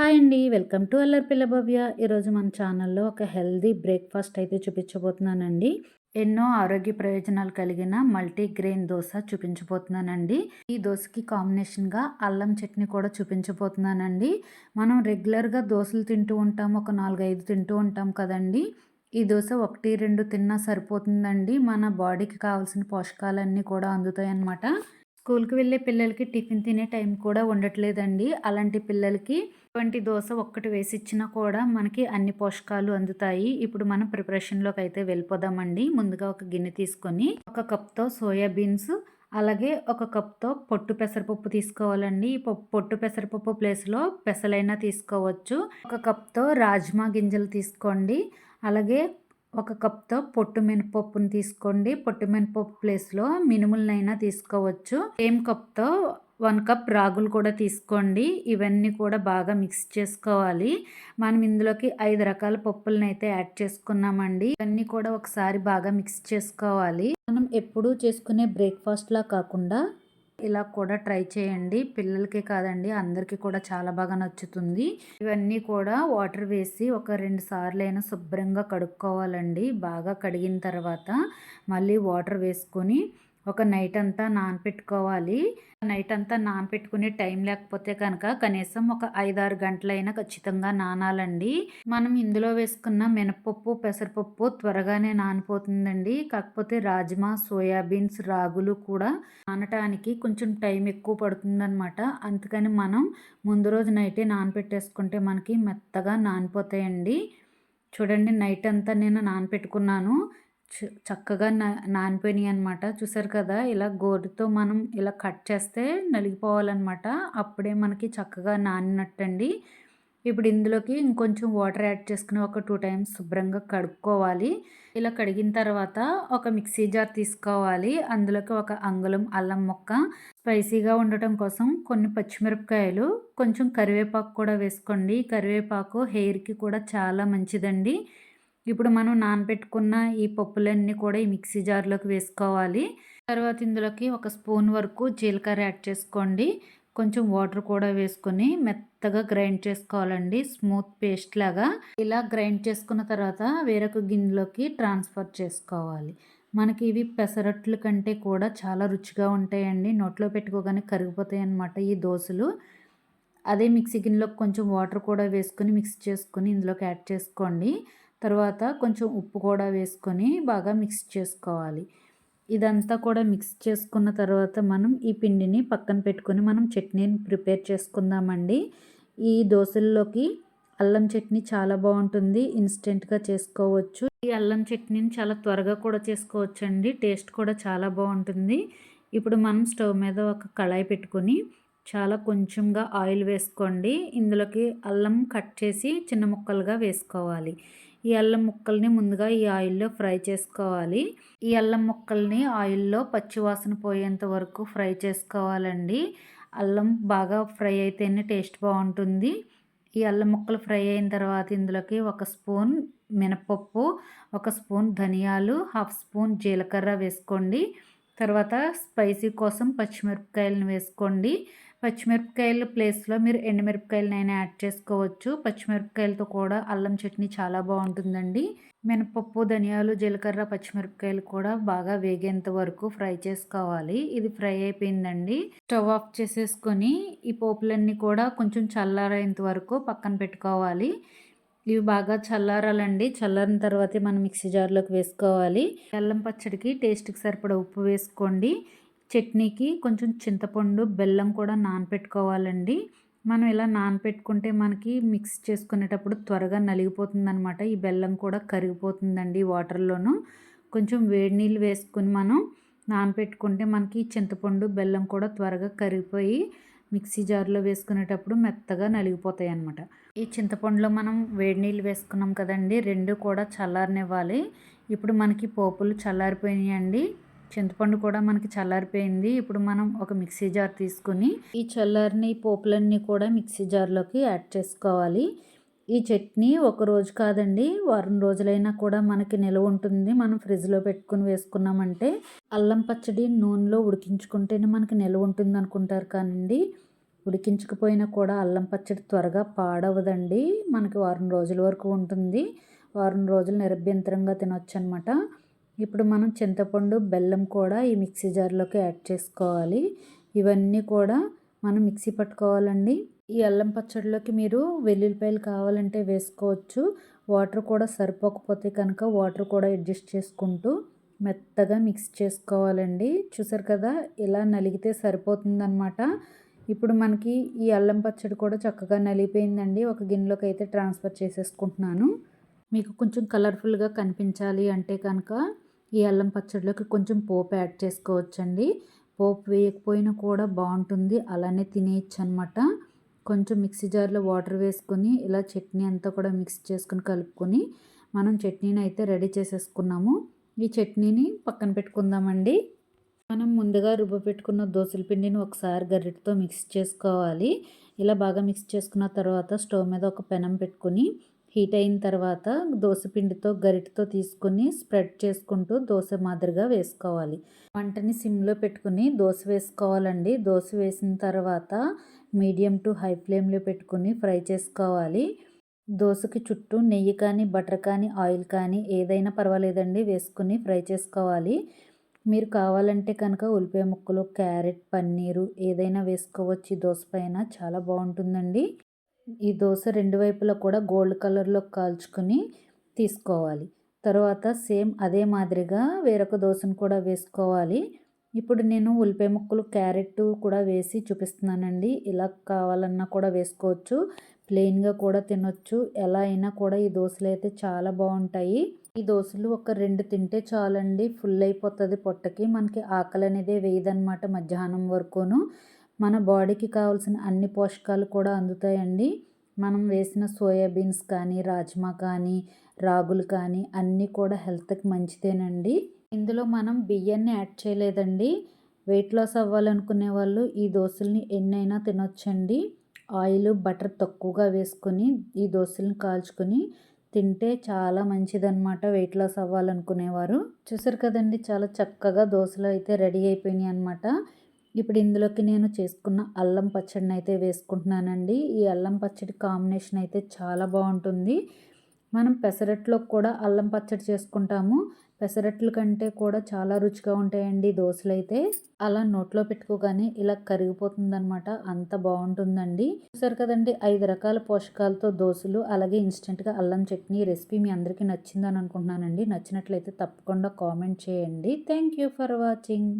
Hi అండి. Welcome to Allari పిల్ల భవ్య. ఈరోజు మన ఛానల్లో ఒక హెల్దీ బ్రేక్ఫాస్ట్ అయితే చూపించబోతున్నానండి. ఎన్నో ఆరోగ్య ప్రయోజనాలు కలిగిన మల్టీ గ్రెయిన్ దోశ చూపించబోతున్నానండి. ఈ దోశకి కాంబినేషన్గా అల్లం చట్నీ కూడా చూపించబోతున్నానండి. మనం రెగ్యులర్గా దోశలు తింటూ ఉంటాం ఒక నాలుగైదు తింటూ ఉంటాం కదండి. ఈ దోశ ఒకటి రెండు తిన్నా సరిపోతుందండి. మన బాడీకి కావాల్సిన పోషకాలన్నీ కూడా అందుతాయి అన్నమాట స్కూల్కి వెళ్ళే పిల్లలకి టిఫిన్ తినే టైం కూడా ఉండట్లేదండి. అలాంటి పిల్లలకి వంటి దోశ ఒక్కటి వేసి ఇచ్చినా కూడా మనకి అన్ని పోషకాలు అందుతాయి. ఇప్పుడు మనం ప్రిపరేషన్లోకి అయితే వెళ్ళిపోదామండి. ముందుగా ఒక గిన్నె తీసుకొని ఒక కప్తో సోయా బీన్స్ అలాగే ఒక కప్తో పొట్టు పెసరపప్పు తీసుకోవాలండి. ఈ పొట్టు పెసరపప్పు ప్లేస్లో పెసలైనా తీసుకోవచ్చు. ఒక కప్తో రాజ్మా గింజలు తీసుకోండి. అలాగే ఒక కప్తో పొట్టు మినపప్పుని తీసుకోండి. పొట్టు మినపప్పు ప్లేస్లో మినుములనైనా తీసుకోవచ్చు. సేమ్ కప్తో వన్ కప్ రాగులు కూడా తీసుకోండి. ఇవన్నీ కూడా బాగా మిక్స్ చేసుకోవాలి. మనం ఇందులోకి ఐదు రకాల పప్పులను అయితే యాడ్ చేసుకున్నామండి. ఇవన్నీ కూడా ఒకసారి బాగా మిక్స్ చేసుకోవాలి. మనం ఎప్పుడూ చేసుకునే బ్రేక్ఫాస్ట్లా కాకుండా ఇలా కూడా ట్రై చేయండి. పిల్లలకే కాదండి అందరికీ కూడా చాలా బాగా నచ్చుతుంది. ఇవన్నీ కూడా వాటర్ వేసి ఒక రెండు సార్లు అయినా శుభ్రంగా కడుక్కోవాలండి. బాగా కడిగిన తర్వాత మళ్ళీ వాటర్ వేసుకొని ఒక నైట్ అంతా నానపెట్టుకోవాలి. నైట్ అంతా నానపెట్టుకునే టైం లేకపోతే కనుక కనీసం ఒక ఐదారు గంటలైనా ఖచ్చితంగా నానాలండి. మనం ఇందులో వేసుకున్న మినపప్పు పెసరపప్పు త్వరగానే నానిపోతుందండి. కాకపోతే రాజ్మా సోయాబీన్స్ రాగులు కూడా నానటానికి కొంచెం టైం ఎక్కువ పడుతుందన్నమాట. అందుకని మనం ముందు రోజు నైటే నానపెట్టేసుకుంటే మనకి మెత్తగా నానిపోతాయండి. చూడండి నైట్ అంతా నేను నానపెట్టుకున్నాను. చక్కగా నా నానిపోయినాయి అనమాట చూసారు కదా ఇలా గోరుతో మనం ఇలా కట్ చేస్తే నలిగిపోవాలన్నమాట. అప్పుడే మనకి చక్కగా నానినట్టండి. ఇప్పుడు ఇందులోకి ఇంకొంచెం వాటర్ యాడ్ చేసుకుని ఒక టూ టైమ్స్ శుభ్రంగా కడుక్కోవాలి. ఇలా కడిగిన తర్వాత ఒక మిక్సీ జార్ తీసుకోవాలి. అందులోకి ఒక అంగుళం అల్లం ముక్క. స్పైసీగా ఉండటం కోసం కొన్ని పచ్చిమిరపకాయలు కొంచెం కరివేపాకు కూడా వేసుకోండి. కరివేపాకు హెయిర్కి కూడా చాలా మంచిదండి. ఇప్పుడు మనం నానబెట్టుకున్న ఈ పప్పులన్నీ కూడా ఈ మిక్సీ జార్లోకి వేసుకోవాలి. తర్వాత ఇందులోకి ఒక స్పూన్ వరకు జీలకర్ర యాడ్ చేసుకోండి. కొంచెం వాటర్ కూడా వేసుకొని మెత్తగా గ్రైండ్ చేసుకోవాలండి. స్మూత్ పేస్ట్ లాగా. ఇలా గ్రైండ్ చేసుకున్న తర్వాత వేరొక గిన్నెలోకి ట్రాన్స్ఫర్ చేసుకోవాలి. మనకి ఇవి పెసరట్ల కంటే కూడా చాలా రుచిగా ఉంటాయండి. నోట్లో పెట్టుకోగానే కరిగిపోతాయి అన్నమాట ఈ దోశలు. అదే మిక్సీ గిన్నెలోకి కొంచెం వాటర్ కూడా వేసుకొని మిక్స్ చేసుకొని ఇందులోకి యాడ్ చేసుకోండి. తర్వాత కొంచెం ఉప్పు కూడా వేసుకొని బాగా మిక్స్ చేసుకోవాలి. ఇదంతా కూడా మిక్స్ చేసుకున్న తర్వాత మనం ఈ పిండిని పక్కన పెట్టుకొని మనం చట్నీని ప్రిపేర్ చేసుకుందామండి. ఈ దోశల్లోకి అల్లం చట్నీ చాలా బాగుంటుంది. ఇన్స్టెంట్గా చేసుకోవచ్చు. ఈ అల్లం చట్నీని చాలా త్వరగా కూడా చేసుకోవచ్చు అండి టేస్ట్ కూడా చాలా బాగుంటుంది. ఇప్పుడు మనం స్టవ్ మీద ఒక కళాయి పెట్టుకొని చాలా కొంచెంగా ఆయిల్ వేసుకోండి. ఇందులోకి అల్లం కట్ చేసి చిన్న ముక్కలుగా వేసుకోవాలి. ఈ అల్లం ముక్కల్ని ముందుగా ఈ ఆయిల్లో ఫ్రై చేసుకోవాలి. ఈ అల్లం ముక్కల్ని ఆయిల్లో పచ్చివాసన పోయేంత వరకు ఫ్రై చేసుకోవాలండి. అల్లం బాగా ఫ్రై అయితేనే టేస్ట్ బాగుంటుంది. ఈ అల్లం ముక్కలు ఫ్రై అయిన తర్వాత ఇందులోకి ఒక స్పూన్ మినపప్పు ఒక స్పూన్ ధనియాలు హాఫ్ స్పూన్ జీలకర్ర వేసుకోండి. తర్వాత స్పైసీ కోసం పచ్చిమిరపకాయలను వేసుకోండి. పచ్చిమిరపకాయల ప్లేస్లో మీరు ఎండుమిరపకాయలనైనా యాడ్ చేసుకోవచ్చు. పచ్చిమిరపకాయలతో కూడా అల్లం చట్నీ చాలా బాగుంటుందండి. మినపప్పు ధనియాలు జీలకర్ర పచ్చిమిరపకాయలు కూడా బాగా వేగేంత వరకు ఫ్రై చేసుకోవాలి. ఇది ఫ్రై అయిపోయిందండి. స్టవ్ ఆఫ్ చేసేసుకొని ఈ పోపులన్నీ కూడా కొంచెం చల్లారేంత వరకు పక్కన పెట్టుకోవాలి. ఇవి బాగా చల్లారాలండి. చల్లారిన తర్వాతే మనం మిక్సీ జార్లోకి వేసుకోవాలి. అల్లం పచ్చడికి టేస్ట్కి సరిపడా ఉప్పు వేసుకోండి. చట్నీకి కొంచెం చింతపండు బెల్లం కూడా నానపెట్టుకోవాలండి. మనం ఇలా నానపెట్టుకుంటే మనకి మిక్స్ చేసుకునేటప్పుడు త్వరగా నలిగిపోతుంది అనమాట ఈ బెల్లం కూడా కరిగిపోతుందండి వాటర్లోను. కొంచెం వేడి నీళ్ళు వేసుకుని మనం నానపెట్టుకుంటే మనకి చింతపండు బెల్లం కూడా త్వరగా కరిగిపోయి మిక్సీ జార్లో వేసుకునేటప్పుడు మెత్తగా నలిగిపోతాయి అనమాట ఈ చింతపండులో మనం వేడి నీళ్ళు వేసుకున్నాం కదండి రెండు కూడా చల్లారనివ్వాలి. ఇప్పుడు మనకి పోపులు చల్లారిపోయినాయండి. చింతపండు కూడా మనకి చల్లారిపోయింది. ఇప్పుడు మనం ఒక మిక్సీ జార్ తీసుకుని ఈ చల్లారిని పోపులన్నీ కూడా మిక్సీ జార్లోకి యాడ్ చేసుకోవాలి. ఈ చట్నీ ఒక రోజు కాదండి వారం రోజులైనా కూడా మనకి నిల్వ ఉంటుంది. మనం ఫ్రిడ్జ్లో పెట్టుకుని వేసుకున్నామంటే అల్లం పచ్చడి నూనెలో ఉడికించుకుంటేనే మనకి నిల్వ ఉంటుంది అనుకుంటారు కానండి. ఉడికించకపోయినా కూడా అల్లం పచ్చడి త్వరగా పాడవదండి. మనకి వారం రోజుల వరకు ఉంటుంది. వారం రోజులు నిరభ్యంతరంగా తినొచ్చు అనమాట ఇప్పుడు మనం చింతపండు బెల్లం కూడా ఈ మిక్సీ జార్లోకి యాడ్ చేసుకోవాలి. ఇవన్నీ కూడా మనం మిక్సీ పట్టుకోవాలండి. ఈ అల్లం పచ్చడిలోకి మీరు వెల్లుల్లిపాయలు కావాలంటే వేసుకోవచ్చు. వాటర్ కూడా సరిపోకపోతే కనుక వాటర్ కూడా అడ్జస్ట్ చేసుకుంటూ మెత్తగా మిక్స్ చేసుకోవాలండి. చూసారు కదా ఇలా నలిగితే సరిపోతుందనమాట ఇప్పుడు మనకి ఈ అల్లం పచ్చడి కూడా చక్కగా నలిగిపోయిందండి. ఒక గిన్నెలోకి అయితే ట్రాన్స్ఫర్ చేసేసుకుంటున్నాను. మీకు కొంచెం కలర్ఫుల్గా కనిపించాలి అంటే కనుక ఈ అల్లం పచ్చడిలోకి కొంచెం పోపు యాడ్ చేసుకోవచ్చండి. పోపు వేయకపోయినా కూడా బాగుంటుంది. అలానే తినేయచ్చు అనమాట కొంచెం మిక్సీ జార్లో వాటర్ వేసుకొని ఇలా చట్నీ అంతా కూడా మిక్స్ చేసుకుని కలుపుకొని మనం చట్నీని అయితే రెడీ చేసేసుకున్నాము. ఈ చట్నీని పక్కన పెట్టుకుందామండి. మనం ముందుగా రుబ్బ పెట్టుకున్న దోశల పిండిని ఒకసారి గరిటతో మిక్స్ చేసుకోవాలి. ఇలా బాగా మిక్స్ చేసుకున్న తర్వాత స్టవ్ మీద ఒక పెనం పెట్టుకుని హీట్ అయిన తర్వాత దోశ పిండితో గరిటతో తీసుకుని స్ప్రెడ్ చేసుకుంటూ దోశ మాదిరిగా వేసుకోవాలి. వంటని సిమ్లో పెట్టుకుని దోశ వేసుకోవాలండి. దోశ వేసిన తర్వాత మీడియం టు హై ఫ్లేమ్లో పెట్టుకుని ఫ్రై చేసుకోవాలి. దోశకి చుట్టూ నెయ్యి కానీ బటర్ కానీ ఆయిల్ కానీ ఏదైనా పర్వాలేదండి వేసుకుని ఫ్రై చేసుకోవాలి. మీరు కావాలంటే కనుక ఉల్లిపాయ ముక్కలు క్యారెట్ పన్నీరు ఏదైనా వేసుకోవచ్చు. దోశ పైన చాలా బాగుంటుందండి. ఈ దోశ రెండు వైపులా కూడా గోల్డ్ కలర్లో కాల్చుకొని తీసుకోవాలి. తర్వాత సేమ్ అదే మాదిరిగా వేరొక దోశను కూడా వేసుకోవాలి. ఇప్పుడు నేను ఉల్లిపాయ ముక్కలు క్యారెట్ కూడా వేసి చూపిస్తున్నానండి. ఇలా కావాలన్నా కూడా వేసుకోవచ్చు. ప్లెయిన్గా కూడా తినొచ్చు. ఎలా అయినా కూడా ఈ దోశలు అయితే చాలా బాగుంటాయి. ఈ దోశలు ఒక రెండు తింటే చాలండి. ఫుల్ అయిపోతుంది పొట్టకి. మనకి ఆకలి అనేది వేయదన్నమాట మధ్యాహ్నం వరకును. మన బాడీకి కావాల్సిన అన్ని పోషకాలు కూడా అందుతాయండి. మనం వేసిన సోయాబీన్స్ కానీ రాజ్మా కానీ రాగులు కానీ అన్నీ కూడా హెల్త్కి మంచిదేనండి. ఇందులో మనం బియ్యాన్ని యాడ్ చేయలేదండి. వెయిట్ లాస్ అవ్వాలనుకునే వాళ్ళు ఈ దోశల్ని ఎన్నైనా తినొచ్చండి. ఆయిల్ బటర్ తక్కువగా వేసుకొని ఈ దోశలను కాల్చుకొని తింటే చాలా మంచిదన్నమాట వెయిట్ లాస్ అవ్వాలనుకునేవారు. చూసారు కదండి చాలా చక్కగా దోశలు అయితే రెడీ అయిపోయినాయి అనమాట ఇప్పుడు ఇందులోకి నేను చేసుకున్న అల్లం పచ్చడిని అయితే వేసుకుంటున్నానండి. ఈ అల్లం పచ్చడి కాంబినేషన్ అయితే చాలా బాగుంటుంది. మనం పెసరట్లో కూడా అల్లం పచ్చడి చేసుకుంటాము. పెసరట్ల కంటే కూడా చాలా రుచిగా ఉంటాయండి దోశలు అయితే అలా నోట్లో పెట్టుకోగానే ఇలా కరిగిపోతుందనమాట అంత బాగుంటుందండి. చూసారు కదండి ఐదు రకాల పోషకాలతో దోశలు అలాగే ఇన్స్టెంట్గా అల్లం చట్నీ రెసిపీ మీ అందరికీ నచ్చిందని అనుకుంటున్నానండి. నచ్చినట్లయితే తప్పకుండా కామెంట్ చేయండి. Thank you for watching.